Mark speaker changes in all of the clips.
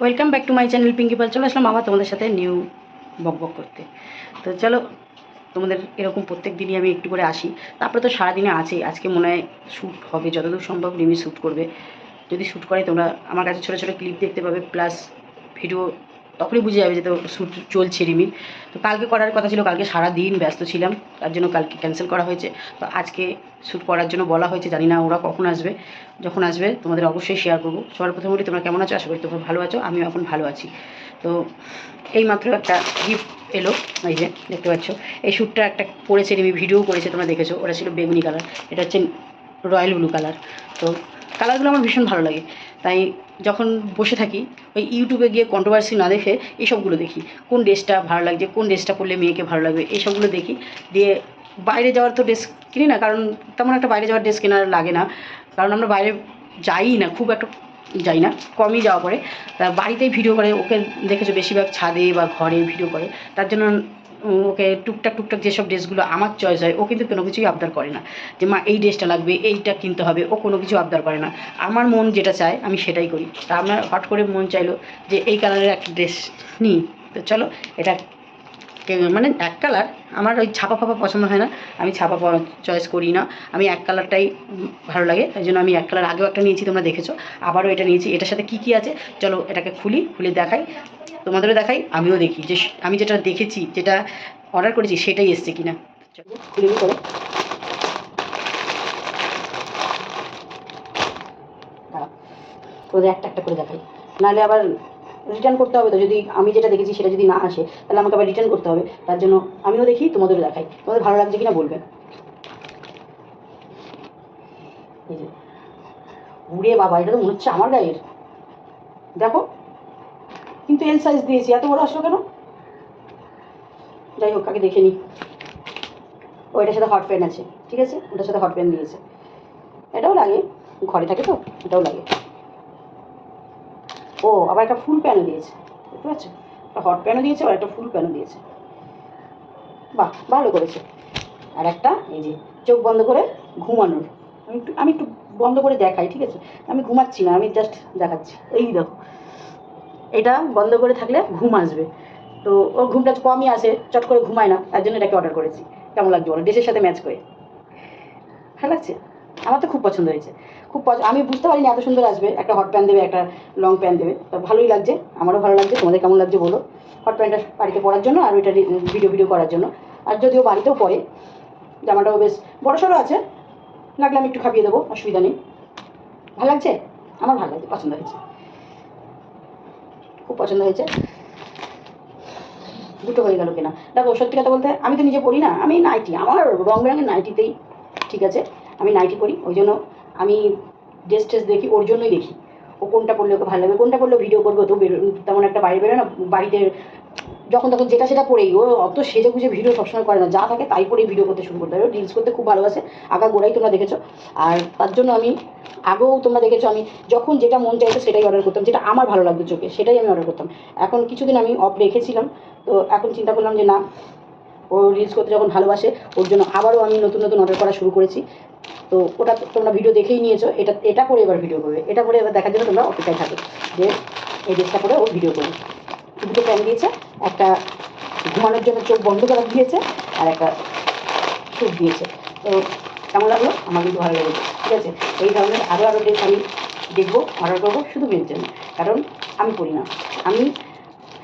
Speaker 1: Welcome back to my channel Pinky Pal চলে আসলাম আবার তোমাদের সাথে নিউ বক বক করতে। তো চলো, তোমাদের এরকম প্রত্যেক দিনই আমি একটু করে আসি। তারপরে তো সারাদিনে আছে আজকে মনে হয় শ্যুট হবে, যতদূর সম্ভব রিমি শ্যুট করবে। যদি শ্যুট করে তোমরা আমার কাছে ছোটো ছোটো ক্লিপ দেখতে পাবে প্লাস ভিডিও তখনই বুঝে যাবে যে তো শ্যুট চলছে রিমির। তো কালকে করার কথা ছিল, কালকে সারা দিন ব্যস্ত ছিলাম, তার জন্য কালকে ক্যান্সেল করা হয়েছে। তো আজকে শ্যুট করার জন্য বলা হয়েছে, জানি না ওরা কখন আসবে। যখন আসবে তোমাদের অবশ্যই শেয়ার করব। সবার প্রথমে বলি, তোমরা কেমন আছো? আশা করি তোমরা ভালো আছো, আমিও এখন ভালো আছি। তো এই মাত্র একটা গিফট এলো, এই যে দেখতে পাচ্ছ। এই শ্যুটটা একটা পড়েছে রিমি, ভিডিও করেছে, তোমরা দেখেছ। ওটা ছিল বেগুনি কালার এটা হচ্ছে রয়্যাল ব্লু কালার তো কালারগুলো আমার ভীষণ ভালো লাগে। তাই যখন বসে থাকি, ওই ইউটিউবে গিয়ে কন্ট্রোভার্সি না দেখে এইসবগুলো দেখি। কোন ড্রেসটা ভালো লাগছে, কোন ড্রেসটা পরলে মেয়েকে ভালো লাগবে এইসবগুলো দেখি। দিয়ে বাইরে যাওয়ার তো ড্রেস কিনি না, কারণ তেমন একটা বাইরে যাওয়ার ড্রেস কেনার লাগে না। কারণ আমরা বাইরে যাই না, খুব একটা যাই না, কমই যাওয়া পড়ে। তা বাড়িতেই ভিডিও করে, ওকে দেখেছ বেশিরভাগ ছাদে বা ঘরে ভিডিও করে। তার জন্য ওকে টুকটাক টুকটাক যেসব ড্রেসগুলো আমার চয়েস হয়, ও কিন্তু কোনো কিছুই আবদার করে না। যে, মা, এই ড্রেসটা লাগবে, এইটা কিনতে হবে। ও কোনো কিছু আবদার করে না। আমার মন যেটা চায়, আমি সেটাই করি। তা আমার হট করে মন চাইলো যে, এই কালারের একটা ড্রেস নিই। তো চলো, এটা মানে এক কালার আমার ওই ছাপা ফাপা পছন্দ হয় না। আমি ছাপা চয়েস করি না। আমি এক কালারটাই ভালো লাগে। তাই জন্য আমি এক কালার আগেও একটা নিয়েছি, তোমরা দেখেছ। আবারও এটা নিয়েছি। এটার সাথে কী কী আছে? চলো এটাকে খুলি, খুলে দেখাই। তোমাদেরও দেখাই, আমিও দেখি। যে আমি যেটা দেখেছি, যেটা অর্ডার করেছি, সেটাই এসছে কিনা। চলো একটা একটা করে দেখাই। নাহলে আবার রিটার্ন করতে হবে তো, যদি আমি যেটা দেখেছি সেটা যদি না আসে, তাহলে আমাকে আবার রিটার্ন করতে হবে। তার জন্য আমিও দেখি, তোমাদেরও দেখাই। তোমাদের ভালো লাগছে কিনা বলবেন এই যে, উড়ে বাবা, এটা তো মনে হচ্ছে আমার গায়ের। দেখো, কিন্তু এল সাইজ দিয়েছি, এত বড় আসলো কেন? যাই হোক, আগে দেখে নিই ও, এটার সাথে হট প্যান্ট আছে, ঠিক আছে? ওটার সাথে হট প্যান্ট দিয়েছে এটাও লাগে, ঘরে থাকে তো, এটাও লাগে। ও, আবার একটা ফুল প্যানও দিয়েছে বুঝতে পারছ একটা হট প্যানও দিয়েছে আর একটা ফুল প্যানও দিয়েছে। বাহ, ভালো করেছে। আর একটা, এই যে, চোখ বন্ধ করে ঘুমানোর। আমি একটু আমি একটু বন্ধ করে দেখাই, ঠিক আছে? আমি ঘুমাচ্ছি না, আমি জাস্ট দেখাচ্ছি। এই দেখো, এটা বন্ধ করে থাকলে ঘুম আসবে। তো ওর ঘুমটা কমই আসে, চট করে ঘুমায় না, তার জন্য এটাকে অর্ডার করেছি। কেমন লাগছে বলো? ড্রেসের সাথে ম্যাচ করে। ভালো লাগছে? আমার তো খুব পছন্দ হয়েছে। খুব আমি বুঝতে পারিনি এত সুন্দর আসবে। একটা হট প্যান্ট দেবে, একটা লং প্যান্ট দেবে। তো ভালোই লাগছে, আমারও ভালো লাগছে। তোমাদের কেমন লাগছে বলো। হট প্যান্টটা বাড়িতে পরার জন্য আর ওইটা ভিডিও ভিডিও করার জন্য। আর যদিও বাড়িতেও পরে, জামাটাও বেশ বড় সড়ো আছে। লাগলে আমি একটু খাপিয়ে দেবো, অসুবিধা নেই। ভালো লাগছে? আমার ভালো লাগছে, পছন্দ হয়েছে। খুব পছন্দ হয়েছে। দুটো হয়ে গেল কিনা। দেখো, সত্যি কথা বলতে, আমি তো নিজে পড়ি না। আমি নাইটি, আমার রং বেরঙের নাইটিতেই ঠিক আছে। আমি নাইটি পরি ওই জন্য আমি ড্রেস ট্রেস দেখি, ওর জন্যই দেখি। ও কোনটা পড়লে ওকে ভালো লাগবে, কোনটা পড়লে ভিডিও করবে, তো বেরো তেমন একটা বাইরে বেরো না, বাড়িতে যখন তখন যেটা সেটা পড়েই। ও অত সেজে গুজে ভিডিও সবসময় করে না, যা থাকে তাই পরেই ভিডিও করতে শুরু করতে হবে রিলস করতে খুব ভালোবাসে, আগা গোড়াই তোমরা দেখেছ। আর তার জন্য আমি আগেও তোমরা দেখেছ, আমি যখন যেটা মন চাইতো সেটাই অর্ডার করতাম, যেটা আমার ভালো লাগতো চোখে, সেটাই আমি অর্ডার করতাম। এখন কিছুদিন আমি অফ রেখেছিলাম, তো এখন চিন্তা করলাম যে না ও রিলস করতে যখন ভালোবাসে, ওর জন্য আবারও আমি নতুন নতুন অর্ডার করা শুরু করেছি। তো ওটা তোমরা ভিডিও দেখেই নিয়েছো, এটা এটা করে এবার ভিডিও করবে। এটা করে এবার দেখার জন্য তোমরা অপেক্ষায় থাকো যে এই ড্রেসটা করে ও ভিডিও করবে। দুটো প্যান দিয়েছে, একটা ঘুমানোর জন্য চোখ বন্ধ করার দিয়েছে আর একটা স্যুট দিয়েছে। তো কেমন লাগল? আমার কিন্তু ভালো লেগেছে। ঠিক আছে? এই ধরনের আরও আরও ড্রেস আমি দেখব অর্ডার করব, শুধু মেয়ের জন্য। কারণ আমি পড়ি না। আমি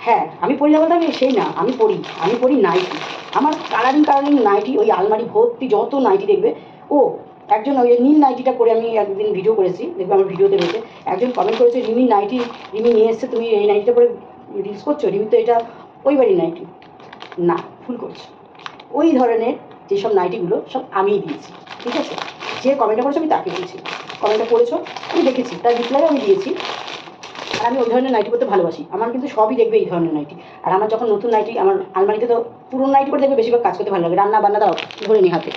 Speaker 1: হ্যাঁ আমি পড়ি না বলতে আমি সেই না, আমি পড়ি। আমি পড়ি নাইটি আমার কালারিং কালারিং নাইটি, ওই আলমারি ভর্তি যত নাইটি দেখবে, ও, একজন ওই নীল নাইটিটা করে আমি একদিন ভিডিও করেছি, দেখবে আমার ভিডিওতে রয়েছে, একজন কমেন্ট করেছে, রিমি নাইটি, রিমি নিয়ে এসছে, তুমি এই নাইটিটা করে রিলস করছ? রিমি তো এটা ওই বাড়ির নাইটি। না, ভুল করছ। ওই ধরনের যেসব নাইটিগুলো সব আমিই দিয়েছি, ঠিক আছে? যে কমেন্টটা করেছ আমি তাকে দিয়েছি। কমেন্টটা করেছ, আমি দেখেছি, তার রিপ্লাইও আমি দিয়েছি। আর আমি ওই ধরনের নাইটি করতে ভালোবাসি। আমার কিন্তু সবই দেখবে এই ধরনের নাইটি আর আমার যখন নতুন নাইটি আমার আলমারিতে তো পুরনো নাইটি পরে দেখবে বেশিরভাগ কাজ করতে ভালো লাগে। রান্না বান্না দাও, ধরে নি হাতে।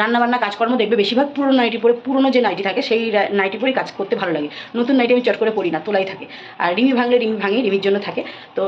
Speaker 1: রান্না বান্না কাজকর্ম দেখবে বেশিরভাগ পুরনো নাইটি পরে, পুরনো যে নাইটি থাকে, সেই নাইটি পরেই কাজ করতে ভালো লাগে। নতুন নাইটি আমি চট করে পড়ি না, তোলাই থাকে। আর রিমি ভাঙলে রিমি ভাঙে, রিমির জন্য থাকে। তো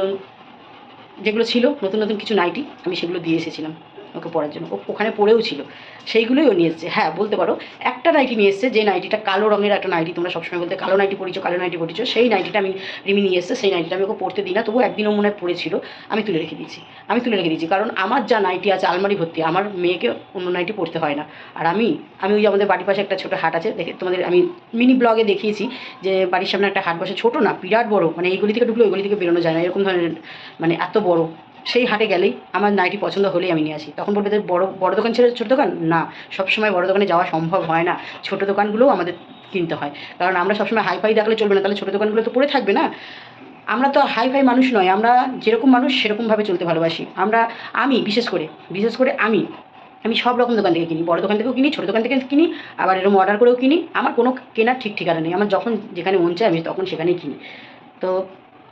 Speaker 1: যেগুলো ছিল, নতুন নতুন কিছু নাইটি আমি সেগুলো দিয়ে এসেছিলাম। ওকে পরার জন্য। ও ওখানে পড়েও ছিল। সেইগুলোই ও নিয়ে এসছে। হ্যাঁ বলতে পারো, একটা নাইটি নিয়ে এসছে যে নাইটিটা কালো রঙের একটা নাইটি তোমরা সবসময় বলতে কালো নাইটি পরিছো কালো নাইটি পরিছো সেই নাইটিটা আমি রিমি নিয়ে এসছে, সেই নাইটিটা আমি ওকে পড়তে দিই না। তবু একদিনও মনে হয় পড়েছিল। আমি তুলে রেখে দিয়েছি। আমি তুলে রেখে দিয়েছি। কারণ আমার যা নাইটি আছে, আলমারি ভর্তি, আমার মেয়েকে অন্য নাইটি পড়তে হয় না। আর আমি আমি ওই আমাদের বাড়ির পাশে একটা ছোটো হাট আছে, দেখে তোমাদের আমি মিনি ব্লগে দেখিয়েছি যে বাড়ির সামনে একটা হাট বসে। ছোটো না, বিরাট বড়। মানে এইগুলি থেকে ঢুকলে ওইগুলি থেকে বেরোনো যায় না। এরকম ধরনের মানে এত বড়। সেই হাটে গেলেই আমার নাইটি পছন্দ হলেই আমি নিয়ে আসি। তখন বলবে বড় বড় দোকান ছেড়ে ছোটো দোকান? না, সবসময় বড় দোকানে যাওয়া সম্ভব হয় না। ছোটো দোকানগুলোও আমাদের কিনতে হয়। কারণ আমরা সবসময় হাই ফাই দেখলে চলবে না। তাহলে ছোটো দোকানগুলো তো পড়ে থাকবে না? আমরা তো হাই ফাই মানুষ নয়। আমরা যেরকম মানুষ সেরকমভাবে চলতে ভালোবাসি। আমরা, আমি, বিশেষ করে বিশেষ করে আমি আমি সব রকম দোকান থেকে কিনি। বড় দোকান থেকেও কিনি, ছোটো দোকান থেকে কিনি, আবার এরকম অর্ডার করেও কিনি। আমার কোনো কেনার ঠিক ঠিকানা নেই। আমার যখন যেখানে মন চায় আমি তখন সেখানেই কিনি। তো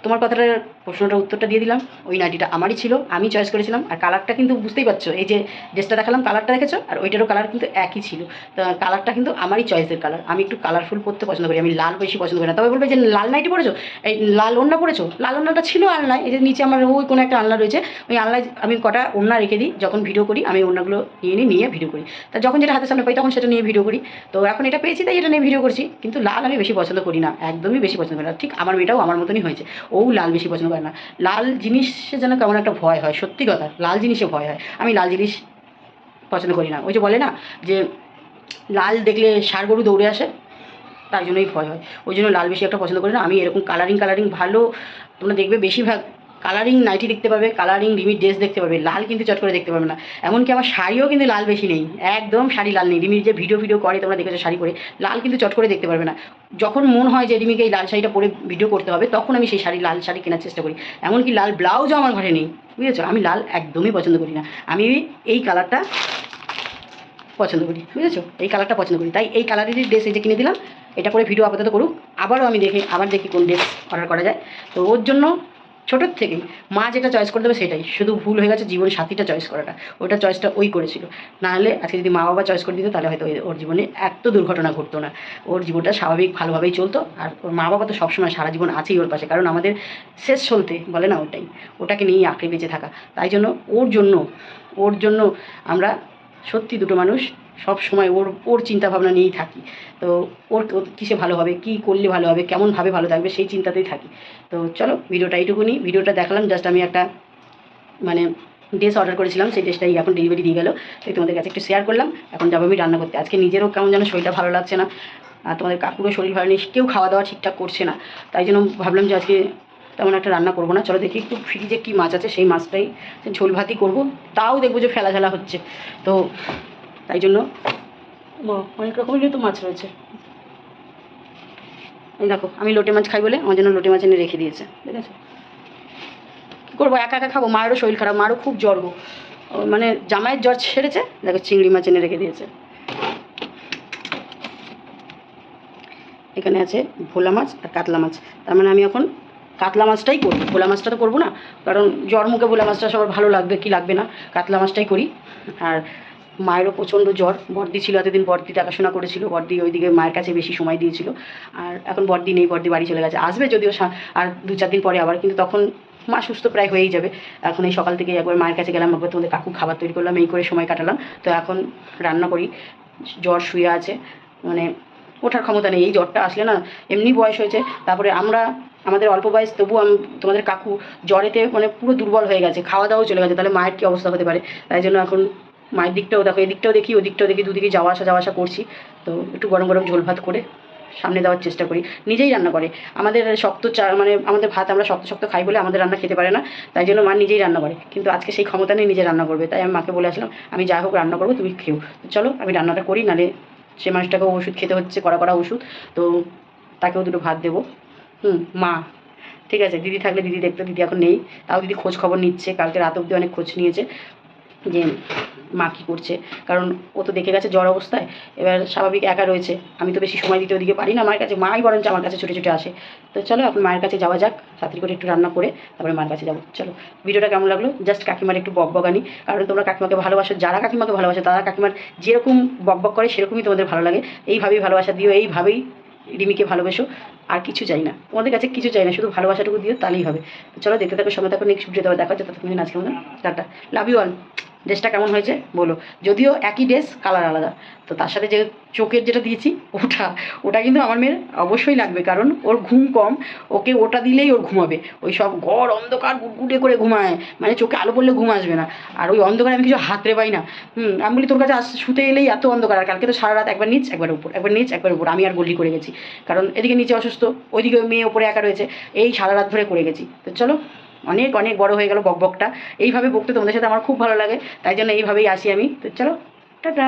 Speaker 1: তোমার কথাটা প্রশ্নটার উত্তরটা দিয়ে দিলাম। ওই নাইটিটা আমারই ছিল, আমি চয়েস করেছিলাম। আর কালারটা কিন্তু বুঝতেই পারছ, এই যে ড্রেসটা দেখালাম কালারটা দেখেছ? আর ওইটারও কালার কিন্তু একই ছিল। তো কালারটা কিন্তু আমারই চয়েসের কালার আমি একটু কালারফুল পরতে পছন্দ করি, আমি লাল বেশি পছন্দ করি না। তবে বলবে যে লাল নাইটি পরেছো? এই লাল ওড়না পরেছো? লাল ওড়নাটা ছিল আলনায়, এই যে নিচে আমার ওই কোনো একটা আলনা রয়েছে, ওই আলনায় আমি কটা ওড়না রেখে দিই, যখন ভিডিও করি, আমি ওড়নাগুলো নিয়ে নিই, নিয়ে ভিডিও করি। তা যখন যেটা হাতের সামনে পাই, তখন সেটা নিয়ে ভিডিও করি। তো এখন এটা পেয়েছি, তাই এটা নিয়ে ভিডিও করছি। কিন্তু লাল আমি বেশি পছন্দ করি না, একদমই বেশি পছন্দ করি না। ঠিক আমার মেয়েটাও আমার মতনই হয়েছে। ও লাল বেশি পছন্দ করে না। লাল জিনিসে যেন কেমন একটা ভয় হয়, সত্যি কথা, লাল জিনিসে ভয় হয়। আমি লাল জিনিস পছন্দ করি না। ওই যে বলে না যে লাল দেখলে সার গরু দৌড়ে আসে তার জন্যই ভয় হয়। ওই জন্য লাল বেশি একটা পছন্দ করি না। আমি এরকম কালারিং কালারিং ভালো, তোমরা দেখবে বেশিরভাগ কালারিং নাইটি দেখতে পাবে কালারিং রিমির ড্রেস দেখতে পাবে, লাল কিন্তু চট করে দেখতে পাবে না। এমনকি আমার শাড়িও কিন্তু লাল বেশি নেই, একদম শাড়ি লাল নেই। রিমির যে ভিডিও ভিডিও করে, তোমরা দেখেছ শাড়ি পরে, লাল কিন্তু চট করে দেখতে পারবে না। যখন মন হয় যে রিমিকে এই লাল শাড়িটা পরে ভিডিও করতে হবে, তখন আমি সেই শাড়ি, লাল শাড়ি কেনার চেষ্টা করি। এমনকি লাল ব্লাউজও আমার ঘরে নেই, বুঝেছ? আমি লাল একদমই পছন্দ করি না। আমি এই কালারটা পছন্দ করি, বুঝেছ? এই কালারটা পছন্দ করি। তাই এই কালারেরই ড্রেস এই যে কিনে দিলাম, এটা করে ভিডিও আপাতত করুক। আবারও আমি দেখি, আবার দেখি কোন ড্রেস অর্ডার করা যায়। তো ওর জন্য ছোটোর থেকেই মা যেটা চয়েস করে দেবে সেটাই। শুধু ভুল হয়ে গেছে, জীবন সাথীটা চয়েস করাটা ওটা চয়েসটা ওই করেছিল। নাহলে আজকে যদি মা বাবা চয়েস করে দিত, তাহলে হয়তো ওর জীবনে এত দুর্ঘটনা ঘটতো না। ওর জীবনটা স্বাভাবিক ভালোভাবেই চলতো। আর ওর মা বাবা তো সবসময় সারা জীবন আছেই ওর পাশে। কারণ আমাদের শেষ চলতে বলে না ওটাই। ওটাকে নিয়েই আঁকড়ে বেঁচে থাকা। তাই জন্য ওর জন্য ওর জন্য আমরা সত্যি দুটো মানুষ সব সময় ওর ওর চিন্তা ভাবনা নিয়েই থাকি। তো ওর কিসে ভালো হবে, কী করলে ভালো হবে, কেমনভাবে ভালো থাকবে সেই চিন্তাতেই থাকি। তো চলো, ভিডিওটা এইটুকুনি। ভিডিওটা দেখালাম জাস্ট আমি একটা মানে ড্রেস অর্ডার করেছিলাম, সেই ড্রেসটাই এখন ডেলিভারি দিয়ে গেল। তাই তোমাদের কাছে একটু শেয়ার করলাম। এখন যাব আমি রান্না করতে। আজকে নিজেরও কেমন যেন শরীরটা ভালো লাগছে না। আর তোমাদের কাকুরও শরীর ভালো নেই, কেউ খাওয়া দাওয়া ঠিকঠাক করছে না। তাই জন্য ভাবলাম যে আজকে তেমন একটা রান্না করব না। চলো দেখি একটু ফ্রিজে কী মাছ আছে, সেই মাছটাই, ঝোল ভাতই করব। তাও দেখব যে ফেলা ঝালা হচ্ছে। তো তাই জন্য অনেক রকমেরই তো মাছ রয়েছে। এই দেখো আমি লোটে মাছ খাই বলে আমার জন্য লোটে মাছ এনে রেখে দিয়েছে ঠিক আছে? কী করব একা একা খাব? মায়েরও শরীর খারাপ মারও খুব জ্বর গো। মানে জামাইয়ের জ্বর ছেড়েছে দেখো চিংড়ি মাছ এনে রেখে দিয়েছে। এখানে আছে ভোলা মাছ আর কাতলা মাছ। তার মানে আমি এখন কাতলা মাছটাই করি। ভোলা মাছটা তো করব না কারণ জ্বর মুখে ভোলা মাছটা সবার ভালো লাগবে কি লাগবে না? কাতলা মাছটাই করি। আর মায়েরও প্রচণ্ড জ্বর। বর্দি ছিল, এতদিন বর্দি দেখাশোনা করেছিল, বর্দি ওইদিকে মায়ের কাছে বেশি সময় দিয়েছিল। আর এখন বর্দি নেই, বর্দি বাড়ি চলে গেছে। আসবে যদিও আর দু চার দিন পরে আবার, কিন্তু তখন মা সুস্থ প্রায় হয়েই যাবে। এখন এই সকাল থেকে একবার মায়ের কাছে গেলাম, একবার তোমাদের কাকু খাবার তৈরি করলাম, এই করে সময় কাটালাম। তো এখন রান্না করি, জ্বর শুয়ে আছে মানে ওঠার ক্ষমতা নেই। এই জ্বরটা আসলে না, এমনি বয়স হয়েছে। তারপরে আমরা, আমাদের অল্প বয়স তবু আম তোমাদের কাকু জ্বরেতে মানে পুরো দুর্বল হয়ে গেছে, খাওয়া দাওয়াও চলে গেছে, তাহলে মায়ের কী অবস্থা হতে পারে? তাই জন্য এখন মায়ের দিকটাও দেখো, এদিকটাও দেখি, ওদিকটাও দেখি, দুদিকে যাওয়া আসা যাওয়া আসা করছি। তো একটু গরম গরম ঝোল ভাত করে সামনে দেওয়ার চেষ্টা করি। নিজেই রান্না করে। আমাদের শক্ত চা মানে আমাদের ভাত আমরা শক্ত শক্ত খাই বলে আমাদের রান্না খেতে পারে না। তাই জন্য মা নিজেই রান্না করে। কিন্তু আজকে সেই ক্ষমতা নেই নিজে রান্না করবে। তাই আমি মাকে বলে আসলাম, আমি যা হোক রান্না করব, তুমি খেও। চলো, আমি রান্নাটা করি নালে সে মানুষটাকেও ওষুধ খেতে হচ্ছে, কড়া কড়া ওষুধ। তো তাকেও দুটো ভাত দেবো। হুম, মা, ঠিক আছে, দিদি থাকলে দিদি দেখতো, দিদি এখন নেই। তাও দিদি খোঁজ খবর নিচ্ছে, কালকে রাত অব্দি অনেক খোঁজ নিয়েছে। যে মা কী করছে? কারণ ও তো দেখে গেছে জ্বর অবস্থায়, এবার স্বাভাবিক একা রয়েছে। আমি তো বেশি সময় দিতে ওদিকে পারি না, মায়ের কাছে, মাই বরঞ্চ আমার কাছে ছুটে ছুটে আসে। তো চলো, এখন মায়ের কাছে যাওয়া যাক তাড়াতাড়ি করে একটু রান্না করে, তারপরে মায়ের কাছে যাব। চলো, ভিডিওটা কেমন লাগল? জাস্ট কাকিমার একটু বক বকানি কারণ তোমরা কাকিমাকে ভালোবাসো, যারা কাকিমাকে ভালোবাসো, তারা কাকিমার যেরকম বক বক করে, সেরকমই তোমাদের ভালো লাগে। এইভাবেই ভালোবাসা দিও, এইভাবেই রিমিকে ভালোবাসো। আর কিছু চাই না। তোমাদের কাছে কিছু চাই না, শুধু ভালোবাসাটুকু দিও, তাহলেই হবে। চলো, দেখতে থাকো, সঙ্গে থাকো নেক্সট ভিডিও দেওয়া দেখা হচ্ছে, ততক্ষণ আজকে আমাদের টাটা। লাভ ইউ অল ড্রেসটা কেমন হয়েছে? বলো। যদিও একই ড্রেস কালার আলাদা। তো তার সাথে যে চোখের যেটা দিয়েছি, ওটা ওটা কিন্তু আমার মেয়ের অবশ্যই লাগবে। কারণ ওর ঘুম কম, ওকে ওটা দিলেই ওর ঘুমাবে। ওই সব ঘর অন্ধকার, গুটগুটে করে ঘুমায়। মানে চোখে আলো পড়লে ঘুম আসবে না। আর ওই অন্ধকারে আমি কিছু হাতরে পাই না। হুম, আমি বলি, তোর কাছে আস, শুতে এলেই এত অন্ধকার। আর কালকে তো সারা রাত একবার নিচ, একবার উপর, একবার নিচ, একবার উপর। আমি আর গলি করে গেছি। কারণ এদিকে নিচে অসুস্থ ওইদিকে মেয়ে ওপরে একা রয়েছে। এই সারা রাত ধরে করে গেছি। তো চলো। অনেক অনেক বড় হয়ে গেল বকবকটা। এইভাবে বকতে তোমাদের সাথে আমার খুব ভালো লাগে, তাই জন্য এইভাবেই আসি আমি। তো চলো, টাটা!